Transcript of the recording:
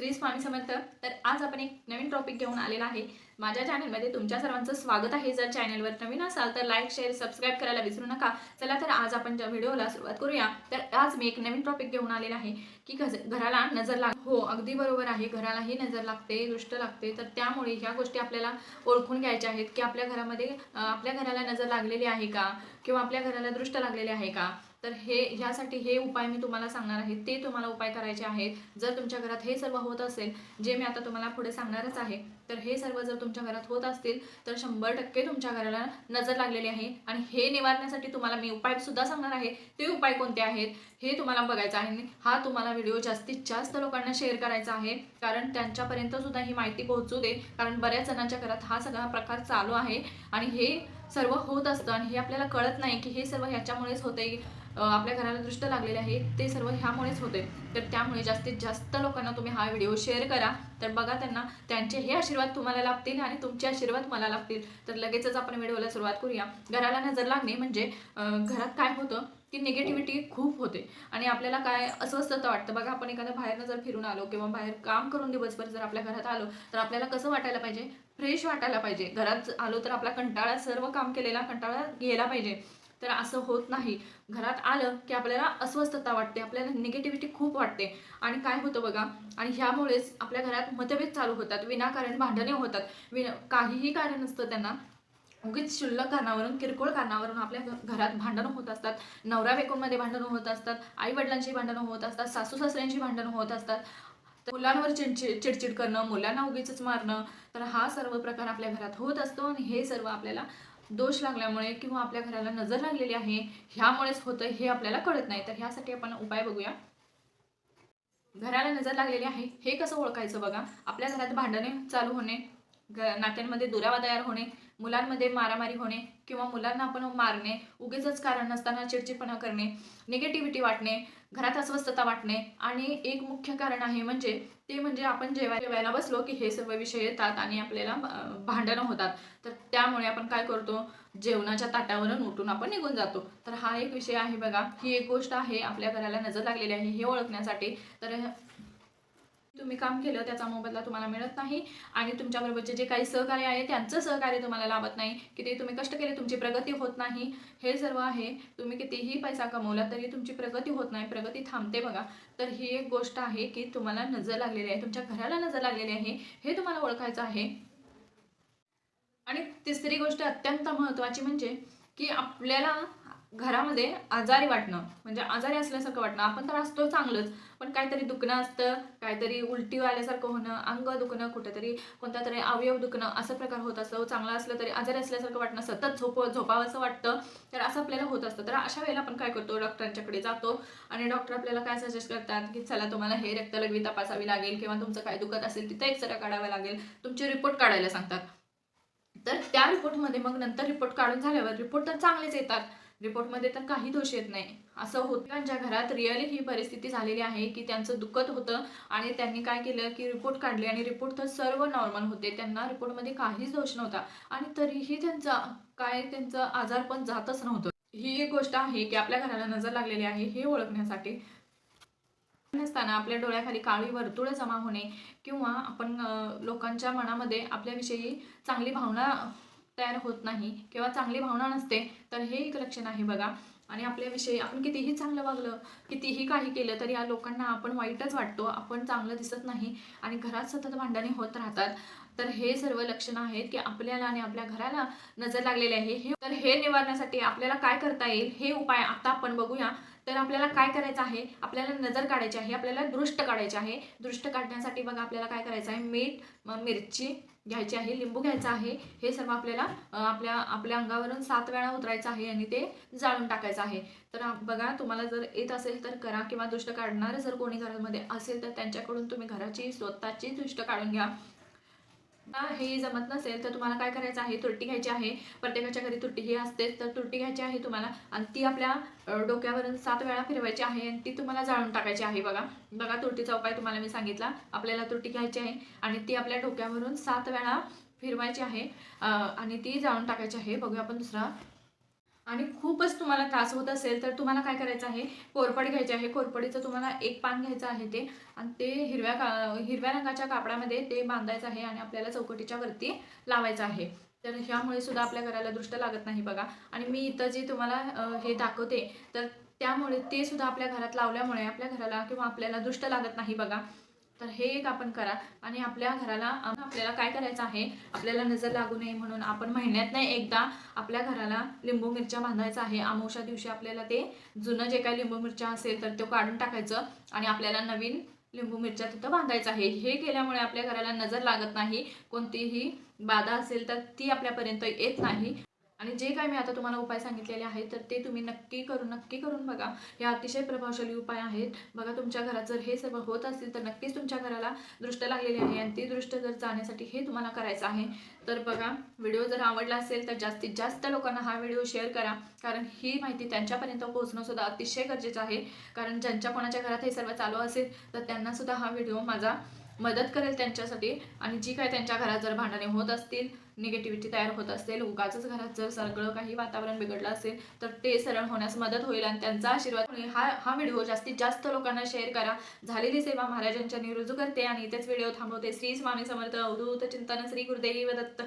श्री स्वामी समर्थ तर आज आपण एक नवीन टॉपिक घेऊन आलेला आहे. माझ्या चॅनलमध्ये तुमच्या सर्वांचं स्वागत आहे. जर चॅनलवर नवीन असाल तर लाईक शेअर सबस्क्राईब करायला विसरू नका. चला तर आज आपण ज्या व्हिडिओला सुरुवात करूया तर आज मी एक नवीन टॉपिक घेऊन आलेला आहे की घराला नजर लाग हो अगदी बरोबर आहे. घरालाही नजर लागते दृष्ट लागते. तर त्यामुळे ह्या गोष्टी आपल्याला ओळखून घ्यायच्या आहेत की आपल्या घरामध्ये आपल्या घराला नजर लागलेली आहे का? किंवा आपल्या घराला दृष्ट लागलेले आहे का? तर हे ह्यासाठी हे उपाय मी तुम्हाला सांगणार आहे. ते तुम्हाला उपाय करायचे आहेत. जर तुमच्या घरात हे सर्व होत असेल जे मी आता तुम्हाला पुढे सांगणारच आहे तर हे सर्व जर तुमच्या घरात होत असतील तर शंभर टक्के तुमच्या घराला नजर लागलेली आहे. आणि हे निवारण्यासाठी तुम्हाला मी उपाय सुद्धा सांगणार आहे. ते उपाय कोणते आहेत हे तुम्हाला बघायचं आहे. हा तुम्हाला व्हिडिओ जास्तीत जास्त लोकांना शेअर करायचा आहे. कारण त्यांच्यापर्यंत सुद्धा ही माहिती पोहोचू दे. कारण बऱ्याच जणांच्या घरात हा सगळा प्रकार चालू आहे. आणि हे सर्व होत असतं आणि हे आपल्याला कळत नाही की हे सर्व ह्याच्यामुळेच होते आपल्या घराला दृष्ट लागलेले आहे. ते सर्व ह्यामुळेच होते तर त्यामुळे जास्तीत जास्त लोकांना तुम्ही हा व्हिडिओ शेअर करा. तर बघा त्यांना त्यांचे हे आशीर्वाद तुम्हाला लाभतील आणि तुमचे आशीर्वाद मला लाभतील तर लगेचच आपण व्हिडिओला सुरुवात करूया. घराला नजर लागणे म्हणजे घरात काय होतं की निगेटिव्हिटी खूप होते. आणि आपल्याला काय अस्वस्थता वाटतं? बघा आपण एखाद्या बाहेरनं जर फिरून आलो किंवा बाहेर काम करून दिवसभर जर आपल्या घरात आलो तर आपल्याला कसं वाटायला पाहिजे? फ्रेश वाटायला पाहिजे. घरात आलो तर आपला कंटाळा सर्व काम केलेला कंटाळा गेला पाहिजे. तर असं होत नाही. घरात आलं की आपल्याला अस्वस्थता वाटते आपल्याला निगेटिव्हिटी खूप वाटते. आणि काय होतं बघा आणि ह्यामुळेच आपल्या घरात मतभेद चालू होतात विनाकारण भांडणे होतात. विना काहीही कारण नसतं त्यांना. उगीच शुल्लक कारणावरून किरकोळ कारणावरून आपल्या घरात भांडणं होत असतात. नवरा बायकोंमध्ये भांडणं होत असतात. आई वडिलांची भांडणं होत असतात. सासू सासऱ्यांची भांडणं होत असतात. मुलांवर चिडचिड चिडचिड करणं मुलांना उगीच मारणं तर हा सर्व प्रकार आपल्या घरात होत असतो आणि हे सर्व आपल्याला दोष लागल्यामुळे किंवा आपल्या घराला नजर लागलेली आहे ह्यामुळेच होतं हे आपल्याला कळत नाही. तर ह्यासाठी आपण उपाय बघूया. घराला नजर लागलेली आहे हे कसं ओळखायचं बघा? आपल्या घरात भांडणे चालू होणे घ नात्यांमध्ये दुरावा तयार होणे मुलांमध्ये मारामारी होणे किंवा मुलांना आपण मारणे उगेच कारण नसताना चिडचिडपणा करणे निगेटिव्हिटी वाटणे घरात अस्वस्थता वाटणे आणि एक मुख्य कारण आहे म्हणजे ते म्हणजे आपण जेव्हा जेवायला बसलो की हे सर्व विषय येतात आणि आपल्याला भांडणं होतात. तर त्यामुळे आपण काय करतो? जेवणाच्या ताटावरून उठून आपण निघून जातो. तर हा एक विषय आहे बघा. ही एक गोष्ट आहे आपल्या घराला नजर लागलेली आहे हे ओळखण्यासाठी. तर तुम्ही काम केलं त्याचा मोबदला तुम्हाला मिळत नाही आणि तुमच्याबरोबरचे जे काही सहकार्य आहे त्यांचं सहकार्य तुम्हाला लाभत नाही. किती तुम्ही कष्ट केले तुमची प्रगती होत नाही. हे सर्व आहे. तुम्ही कितीही पैसा कमवला तरी तुमची प्रगती होत नाही. प्रगती थांबते बघा. तर ही एक गोष्ट आहे की तुम्हाला नजर लागलेली आहे. तुमच्या घराला नजर लागलेली आहे. हे तुम्हाला ओळखायचं आहे. आणि तिसरी गोष्ट अत्यंत महत्त्वाची म्हणजे की आपल्याला घरामध्ये आजारी वाटणं म्हणजे आजारी असल्यासारखं वाटणं. आपण तर असतो चांगलंच पण काहीतरी दुखणं असतं काहीतरी उलटी आल्यासारखं होणं अंग दुखणं कुठेतरी कोणत्या तरी अवयव दुखणं असं प्रकार होत असतं. चांगलं असलं तरी आजारी असल्यासारखं वाटणं सतत झोप झोपावंसं वाटतं तर असं आपल्याला होत असतं. तर अशा वेळेला आपण काय करतो? डॉक्टरांच्याकडे जातो आणि डॉक्टर आपल्याला काय सजेस्ट करतात? की चला तुम्हाला हे रक्तलघवी तपासावी लागेल किंवा तुमचं काय दुखत असेल तिथं एक्सरे काढावा लागेल. तुमचे रिपोर्ट काढायला सांगतात. तर त्या रिपोर्टमध्ये मग नंतर रिपोर्ट काढून झाल्यावर रिपोर्ट तर चांगलेच येतात. रिपोर्टमध्ये तर काही दोष येत नाही. असं होतं. ज्या घरात रिअली ही परिस्थिती झालेली आहे की त्यांचं दुखत होतं आणि त्यांनी काय केलं की रिपोर्ट काढले आणि रिपोर्ट तर सर्व नॉर्मल होते. त्यांना रिपोर्टमध्ये काहीच दोष नव्हता. आणि तरीही त्यांचा काय त्यांचं आजार पण जातच नव्हतं. ही एक गोष्ट आहे की आपल्या घराला नजर लागलेली आहे हे ओळखण्यासाठी. नसताना आपल्या डोळ्याखाली काळी वर्तुळ जमा होणे किंवा आपण लोकांच्या मनामध्ये आपल्याविषयी चांगली भावना तयार होत नाही किंवा चांगली भावना नसते तर हे एक लक्षण आहे बघा. आणि आपल्याविषयी आपण कितीही चांगलं वागलं कितीही काही केलं तरी या लोकांना आपण वाईटच वाटतो. आपण चांगलं दिसत नाही आणि घरात सतत भांडणे होत राहतात. तर हे सर्व लक्षणं आहेत की आपल्याला आणि आपल्या घराला नजर लागलेली आहे. हे तर हे निवारण्यासाठी आपल्याला काय करता येईल हे उपाय आता आपण बघूया. तर आपल्याला काय करायचं आहे? आपल्याला नजर काढायची आहे. आपल्याला दृष्ट काढायची आहे. दृष्ट काढण्यासाठी बघा आपल्याला काय करायचं आहे? मीठ मिरची घ्यायची आहे. लिंबू घ्यायचा आहे. हे सर्व आपल्याला आपल्या आपल्या अंगावरून सात वेळा उतरायचं आहे आणि ते जाळून टाकायचं आहे. तर बघा तुम्हाला जर येत असेल तर करा किंवा दृष्ट काढणारं जर कोणी घरामध्ये असेल तर त्यांच्याकडून तुम्ही घराची स्वतःची दृष्ट काढून घ्या. हे जमत नसेल तर तुम्हाला काय करायचं आहे? तुरटी घ्यायची आहे. प्रत्येकाच्या घरी तुरटी ही असतेच. तर तुरटी घ्यायची आहे तुम्हाला आणि ती आपल्या डोक्यावरून सात वेळा फिरवायची आहे आणि ती तुम्हाला जाळून टाकायची आहे बघा. बघा तुरटीचा उपाय तुम्हाला मी सांगितला. आपल्याला तुरटी घ्यायची आहे आणि ती आपल्या डोक्यावरून सात वेळा फिरवायची आहे. आणि ती जाळून टाकायची आहे. बघूया आपण दुसरा आणि खूपच तुम्हाला त्रास होत असेल तर तुम्हाला काय करायचं आहे? कोरपड घ्यायची आहे. कोरपडीचं तुम्हाला एक पान घ्यायचं आहे ते. आणि ते हिरव्या का हिरव्या रंगाच्या कापडामध्ये ते बांधायचं आहे आणि आपल्याला चौकटीच्या वरती लावायचं आहे. तर ह्यामुळे सुद्धा आपल्या घराला दृष्ट लागत नाही बघा. आणि मी इथं जे तुम्हाला हे दाखवते तर त्यामुळे ते सुद्धा आपल्या घरात लावल्यामुळे आपल्या घराला किंवा आपल्याला दृष्ट लागत नाही बघा. तर हे एक आपण करा. आणि आपल्या घराला आपल्याला काय करायचं आहे? आपल्याला नजर लागू नये म्हणून आपण महिन्यात नाही एकदा आपल्या घराला लिंबू मिरच्या बांधायचा आहे. अमावश्या दिवशी आपल्याला ते जुनं जे काही लिंबू मिरच्या असेल तर तो काढून टाकायचं आणि आपल्याला नवीन लिंबू मिरच्या तिथं बांधायचं आहे. हे केल्यामुळे आपल्या घराला नजर लागत नाही. कोणतीही बाधा असेल तर ती आपल्यापर्यंत येत नाही. आणि जे काय मी आता तुम्हाला उपाय सांगितलेले आहेत तर ते तुम्ही नक्की करून नक्की करून बघा. हे अतिशय प्रभावशाली उपाय आहेत. बघा तुमच्या घरात जर हे सर्व होत असेल तर नक्कीच तुमच्या घराला दृष्ट लागलेली आहे. आणि ती दृष्ट जर जाण्यासाठी हे तुम्हाला करायचं आहे तर बघा व्हिडिओ जर आवडला असेल तर जास्तीत जास्त लोकांना हा व्हिडिओ शेअर करा. कारण ही माहिती त्यांच्यापर्यंत पोहोचणं सुद्धा अतिशय गरजेचं आहे. कारण ज्यांच्या कोणाच्या घरात हे सर्व चालू असेल तर त्यांनासुद्धा हा व्हिडिओ माझा मदत करेल त्यांच्यासाठी आणि जी काय त्यांच्या घरात जर भांडणे होत असतील निगेटिव्हिटी तयार होत असेल उगाचच घरात जर सगळं काही वातावरण बिघडलं असेल तर ते सरळ होण्यास मदत होईल आणि त्यांचा आशीर्वाद होईल. हा हा व्हिडिओ जास्तीत जास्त लोकांना शेअर करा झालेली सेवा महाराजांच्या रुजू करते आणि इथेच व्हिडिओ थांबवते श्री स्वामी समर्थ अवधूत चिंतन श्री गुरुदेव दत्त